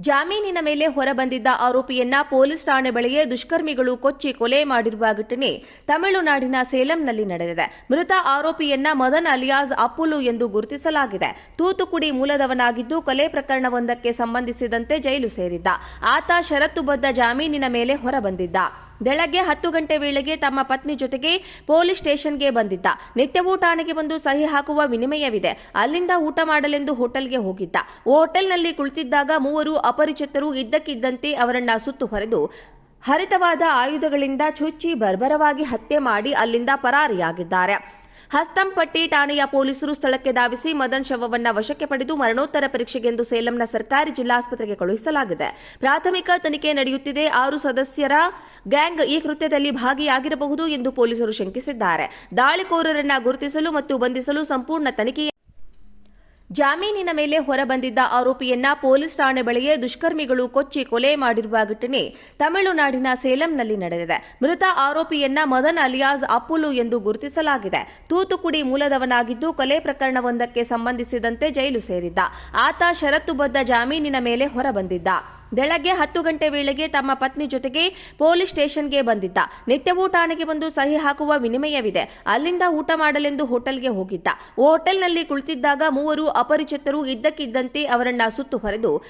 ಜಾಮೀನಿನ ಮೇಲೆ ಹೊರಬಂದಿದ್ದ ಆರೋಪಿಯನ್ನ ಪೊಲೀಸ್ ಠಾಣೆ ಬಳಿಯೇ ದುಷ್ಕರ್ಮಿಗಳು ಕೊಚ್ಚಿ ಕೊಲೆ ಮಾಡಿರುವ ಘಟನೆ ತಮಿಳುನಾಡಿನ ಸೇಲಂನಲ್ಲಿ ನಡೆದಿದೆ. ಮೃತ ಆರೋಪಿಯನ್ನ ಮದನ್ ಅಲಿಯಾಸ್ ಅಪ್ಪುಲು ಎಂದು ಗುರುತಿಸಲಾಗಿದೆ. ತೂತುಕುಡಿ ಮೂಲದವನಾಗಿದ್ದು ಕೊಲೆ ಪ್ರಕರಣವೊಂದಕ್ಕೆ ಸಂಬಂಧಿಸಿದಂತೆ ಜೈಲು ಸೇರಿದ್ದ. ಆತ ಷರತ್ತುಬದ್ಧ ಜಾಮೀನಿನ ಮೇಲೆ ಹೊರಬಂದಿದ್ದ. ಬೆಳಗ್ಗೆ ಹತ್ತು ಗಂಟೆ ವೇಳೆಗೆ ತಮ್ಮ ಪತ್ನಿ ಜೊತೆಗೆ ಪೊಲೀಸ್ ಸ್ಟೇಷನ್ಗೆ ಬಂದಿದ್ದ. ನಿತ್ಯವೂ ಠಾಣೆಗೆ ಬಂದು ಸಹಿ ಹಾಕುವ ವಿನಿಮಯವಿದೆ. ಅಲ್ಲಿಂದ ಊಟ ಮಾಡಲೆಂದು ಹೋಟೆಲ್ಗೆ ಹೋಗಿದ್ದ. ಹೋಟೆಲ್ನಲ್ಲಿ ಕುಳಿತಿದ್ದಾಗ ಮೂವರು ಅಪರಿಚಿತರು ಇದ್ದಕ್ಕಿದ್ದಂತೆ ಅವರನ್ನ ಸುತ್ತು ಹೊರೆದು ಹರಿತವಾದ ಆಯುಧಗಳಿಂದ ಚುಚ್ಚಿ ಬರ್ಬರವಾಗಿ ಹತ್ಯೆ ಮಾಡಿ ಅಲ್ಲಿಂದ ಪರಾರಿಯಾಗಿದ್ದಾರೆ. ಹಸ್ತಂಪಟ್ಟಿ ಠಾಣೆಯ ಪೊಲೀಸರು ಸ್ಥಳಕ್ಕೆ ಧಾವಿಸಿ ಮದನ್ ಶವವನ್ನ ವಶಕ್ಕೆ ಪಡೆದು ಮರಣೋತ್ತರ ಪರೀಕ್ಷೆಗೆಂದು ಸೇಲಂನ ಸರ್ಕಾರಿ ಜಿಲ್ಲಾಸ್ಪತ್ರೆಗೆ ಕಳುಹಿಸಲಾಗಿದೆ. ಪ್ರಾಥಮಿಕ ತನಿಖೆ ನಡೆಯುತ್ತಿದೆ. ಆರು ಸದಸ್ಯರ ಗ್ಯಾಂಗ್ ಈ ಕೃತ್ಯದಲ್ಲಿ ಭಾಗಿಯಾಗಿರಬಹುದು ಎಂದು ಪೊಲೀಸರು ಶಂಕಿಸಿದ್ದಾರೆ. ದಾಳಿಕೋರರನ್ನ ಗುರುತಿಸಲು ಮತ್ತು ಬಂಧಿಸಲು ಸಂಪೂರ್ಣ ತನಿಖೆ ಜಾಮೀನಿನ ಮೇಲೆ ಹೊರಬಂದಿದ್ದ ಆರೋಪಿಯನ್ನ ಪೊಲೀಸ್ ಠಾಣೆ ಬಳಿಯೇ ದುಷ್ಕರ್ಮಿಗಳು ಕೊಚ್ಚಿ ಕೊಲೆ ಮಾಡಿರುವ ಘಟನೆ ತಮಿಳುನಾಡಿನ ಸೇಲಂನಲ್ಲಿ ನಡೆದಿದೆ. ಮೃತ ಆರೋಪಿಯನ್ನ ಮದನ್ ಅಲಿಯಾಸ್ ಅಪ್ಪುಲು ಎಂದು ಗುರುತಿಸಲಾಗಿದೆ. ತೂತುಕುಡಿ ಮೂಲದವನಾಗಿದ್ದು ಕೊಲೆ ಪ್ರಕರಣವೊಂದಕ್ಕೆ ಸಂಬಂಧಿಸಿದಂತೆ ಜೈಲು ಸೇರಿದ್ದ. ಆತ ಷರತ್ತುಬದ್ಧ ಜಾಮೀನಿನ ಮೇಲೆ ಹೊರಬಂದಿದ್ದ. ಬೆಳಗ್ಗೆ ಹತ್ತು ಗಂಟೆ ವೇಳೆಗೆ ತಮ್ಮ ಪತ್ನಿ ಜೊತೆಗೆ ಪೊಲೀಸ್ ಸ್ಟೇಷನ್ಗೆ ಬಂದಿದ್ದ. ನಿತ್ಯವೂ ಠಾಣೆಗೆ ಬಂದು ಸಹಿ ಹಾಕುವ ವಿನಿಮಯವಿದೆ. ಅಲ್ಲಿಂದ ಊಟ ಮಾಡಲೆಂದು ಹೋಟೆಲ್ಗೆ ಹೋಗಿದ್ದ. ಹೋಟೆಲ್ನಲ್ಲಿ ಕುಳಿತಿದ್ದಾಗ ಮೂವರು ಅಪರಿಚಿತರು ಇದ್ದಕ್ಕಿದ್ದಂತೆ ಅವರನ್ನ ಸುತ್ತು ಹೊರೆದು,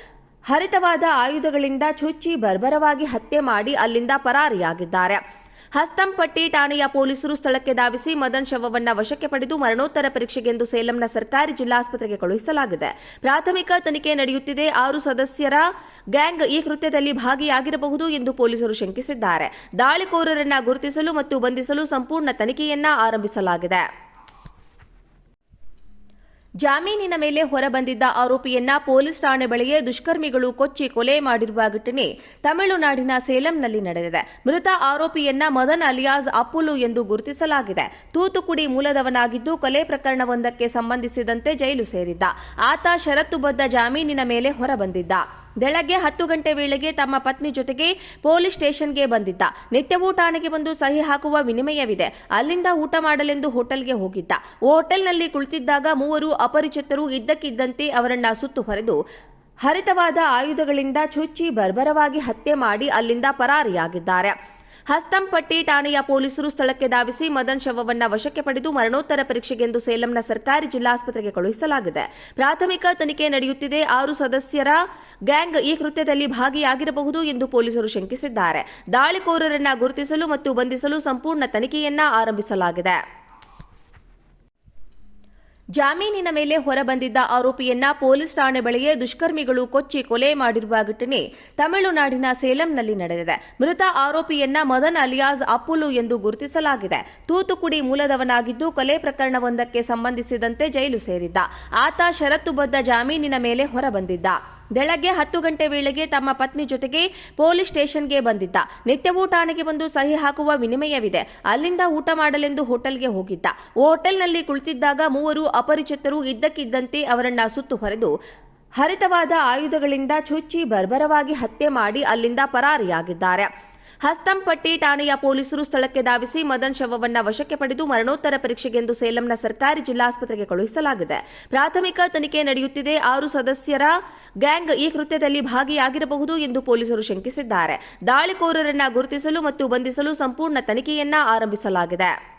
ಹರಿತವಾದ ಆಯುಧಗಳಿಂದ ಚುಚ್ಚಿ ಬರ್ಬರವಾಗಿ ಹತ್ಯೆ ಮಾಡಿ ಅಲ್ಲಿಂದ ಪರಾರಿಯಾಗಿದ್ದಾರೆ. ಹಸ್ತಂಪಟ್ಟಿ ಠಾಣೆಯ ಪೊಲೀಸರು ಸ್ಥಳಕ್ಕೆ ಧಾವಿಸಿ ಮದನ್ ಶವವನ್ನು ವಶಕ್ಕೆ ಪಡೆದು ಮರಣೋತ್ತರ ಪರೀಕ್ಷೆಗೆಂದು ಸೇಲಂನ ಸರ್ಕಾರಿ ಜಿಲ್ಲಾಸ್ಪತ್ರೆಗೆ ಕಳುಹಿಸಲಾಗಿದೆ. ಪ್ರಾಥಮಿಕ ತನಿಖೆ ನಡೆಯುತ್ತಿದೆ. ಆರು ಸದಸ್ಯರ ಗ್ಯಾಂಗ್ ಈ ಕೃತ್ಯದಲ್ಲಿ ಭಾಗಿಯಾಗಿರಬಹುದು ಎಂದು ಪೊಲೀಸರು ಶಂಕಿಸಿದ್ದಾರೆ. ದಾಳಿಕೋರರನ್ನ ಗುರುತಿಸಲು ಮತ್ತು ಬಂಧಿಸಲು ಸಂಪೂರ್ಣ ತನಿಖೆಯನ್ನ ಆರಂಭಿಸಲಾಗಿದೆ. ಜಾಮೀನಿನ ಮೇಲೆ ಹೊರಬಂದಿದ್ದ ಆರೋಪಿಯನ್ನ ಪೊಲೀಸ್ ಠಾಣೆ ಬಳಿಯೇ ದುಷ್ಕರ್ಮಿಗಳು ಕೊಚ್ಚಿ ಕೊಲೆ ಮಾಡಿರುವ ಘಟನೆ ತಮಿಳುನಾಡಿನ ಸೇಲಂನಲ್ಲಿ ನಡೆದಿದೆ. ಮೃತ ಆರೋಪಿಯನ್ನ ಮದನ್ ಅಲಿಯಾಸ್ ಅಪ್ಪುಲು ಎಂದು ಗುರುತಿಸಲಾಗಿದೆ. ತೂತುಕುಡಿ ಮೂಲದವನಾಗಿದ್ದು ಕೊಲೆ ಪ್ರಕರಣವೊಂದಕ್ಕೆ ಸಂಬಂಧಿಸಿದಂತೆ ಜೈಲು ಸೇರಿದ್ದ. ಆತ ಷರತ್ತುಬದ್ಧ ಜಾಮೀನಿನ ಮೇಲೆ ಹೊರಬಂದಿದ್ದ. ಬೆಳಗ್ಗೆ ಹತ್ತು ಗಂಟೆ ವೇಳೆಗೆ ತಮ್ಮ ಪತ್ನಿ ಜೊತೆಗೆ ಪೊಲೀಸ್ ಸ್ಟೇಷನ್ಗೆ ಬಂದಿದ್ದ. ನಿತ್ಯವೂ ಠಾಣೆಗೆ ಬಂದು ಸಹಿ ಹಾಕುವ ವಿನಿಮಯವಿದೆ. ಅಲ್ಲಿಂದ ಊಟ ಮಾಡಲೆಂದು ಹೋಟೆಲ್ಗೆ ಹೋಗಿದ್ದ. ಹೋಟೆಲ್ನಲ್ಲಿ ಕುಳಿತಿದ್ದಾಗ ಮೂವರು ಅಪರಿಚಿತರು ಇದ್ದಕ್ಕಿದ್ದಂತೆ ಅವರನ್ನ ಸುತ್ತು ಹೊರೆದು, ಹರಿತವಾದ ಆಯುಧಗಳಿಂದ ಚುಚ್ಚಿ ಬರ್ಬರವಾಗಿ ಹತ್ಯೆ ಮಾಡಿ ಅಲ್ಲಿಂದ ಪರಾರಿಯಾಗಿದ್ದಾರೆ. ಹಸ್ತಂಪಟ್ಟಿ ಠಾಣೆಯ ಪೊಲೀಸರು ಸ್ಥಳಕ್ಕೆ ಧಾವಿಸಿ ಮದನ್ ಶವವನ್ನ ವಶಕ್ಕೆ ಪಡೆದು ಮರಣೋತ್ತರ ಪರೀಕ್ಷೆಗೆಂದು ಸೇಲಂನ ಸರ್ಕಾರಿ ಜಿಲ್ಲಾಸ್ಪತ್ರೆಗೆ ಕಳುಹಿಸಲಾಗಿದೆ. ಪ್ರಾಥಮಿಕ ತನಿಖೆ ನಡೆಯುತ್ತಿದೆ. ಆರು ಸದಸ್ಯರ ಗ್ಯಾಂಗ್ ಈ ಕೃತ್ಯದಲ್ಲಿ ಭಾಗಿಯಾಗಿರಬಹುದು ಎಂದು ಪೊಲೀಸರು ಶಂಕಿಸಿದ್ದಾರೆ. ದಾಳಿಕೋರರನ್ನ ಗುರುತಿಸಲು ಮತ್ತು ಬಂಧಿಸಲು ಸಂಪೂರ್ಣ ತನಿಖೆಯನ್ನ ಆರಂಭಿಸಲಾಗಿದೆ. ಜಾಮೀನಿನ ಮೇಲೆ ಹೊರಬಂದಿದ್ದ ಆರೋಪಿಯನ್ನ ಪೊಲೀಸ್ ಠಾಣೆ ಬಳಿಯೇ ದುಷ್ಕರ್ಮಿಗಳು ಕೊಚ್ಚಿ ಕೊಲೆ ಮಾಡಿರುವ ಘಟನೆ ತಮಿಳುನಾಡಿನ ಸೇಲಂನಲ್ಲಿ ನಡೆದಿದೆ. ಮೃತ ಆರೋಪಿಯನ್ನ ಮದನ್ ಅಲಿಯಾಸ್ ಅಪ್ಪುಲು ಎಂದು ಗುರುತಿಸಲಾಗಿದೆ. ತೂತುಕುಡಿ ಮೂಲದವನಾಗಿದ್ದು ಕೊಲೆ ಪ್ರಕರಣವೊಂದಕ್ಕೆ ಸಂಬಂಧಿಸಿದಂತೆ ಜೈಲು ಸೇರಿದ್ದ. ಆತ ಷರತ್ತುಬದ್ಧ ಜಾಮೀನಿನ ಮೇಲೆ ಹೊರಬಂದಿದ್ದ. ಬೆಳಗ್ಗೆ ಹತ್ತು ಗಂಟೆ ವೇಳೆಗೆ ತಮ್ಮ ಪತ್ನಿ ಜೊತೆಗೆ ಪೊಲೀಸ್ ಸ್ಟೇಷನ್ಗೆ ಬಂದಿದ್ದ. ನಿತ್ಯವೂ ಠಾಣೆಗೆ ಬಂದು ಸಹಿ ಹಾಕುವ ವಿನಿಮಯವಿದೆ. ಅಲ್ಲಿಂದ ಊಟ ಮಾಡಲೆಂದು ಹೋಟೆಲ್ಗೆ ಹೋಗಿದ್ದ. ಹೋಟೆಲ್ನಲ್ಲಿ ಕುಳಿತಿದ್ದಾಗ ಮೂವರು ಅಪರಿಚಿತರು ಇದ್ದಕ್ಕಿದ್ದಂತೆ ಅವರನ್ನ ಸುತ್ತು ಹೊರೆದು, ಹರಿತವಾದ ಆಯುಧಗಳಿಂದ ಚುಚ್ಚಿ ಬರ್ಬರವಾಗಿ ಹತ್ಯೆ ಮಾಡಿ ಅಲ್ಲಿಂದ ಪರಾರಿಯಾಗಿದ್ದಾರೆ. ಹಸ್ತಂಪಟ್ಟಿ ಠಾಣೆಯ ಪೊಲೀಸರು ಸ್ಥಳಕ್ಕೆ ಧಾವಿಸಿ ಮದನ್ ಶವವನ್ನು ವಶಕ್ಕೆ ಪಡೆದು ಮರಣೋತ್ತರ ಪರೀಕ್ಷೆಗೆಂದು ಸೇಲಂನ ಸರ್ಕಾರಿ ಜಿಲ್ಲಾಸ್ಪತ್ರೆಗೆ ಕಳುಹಿಸಲಾಗಿದೆ. ಪ್ರಾಥಮಿಕ ತನಿಖೆ ನಡೆಯುತ್ತಿದೆ. ಆರು ಸದಸ್ಯರ ಗ್ಯಾಂಗ್ ಈ ಕೃತ್ಯದಲ್ಲಿ ಭಾಗಿಯಾಗಿರಬಹುದು ಎಂದು ಪೊಲೀಸರು ಶಂಕಿಸಿದ್ದಾರೆ. ದಾಳಿಕೋರರನ್ನ ಗುರುತಿಸಲು ಮತ್ತು ಬಂಧಿಸಲು ಸಂಪೂರ್ಣ ತನಿಖೆಯನ್ನ ಆರಂಭಿಸಲಾಗಿದೆ.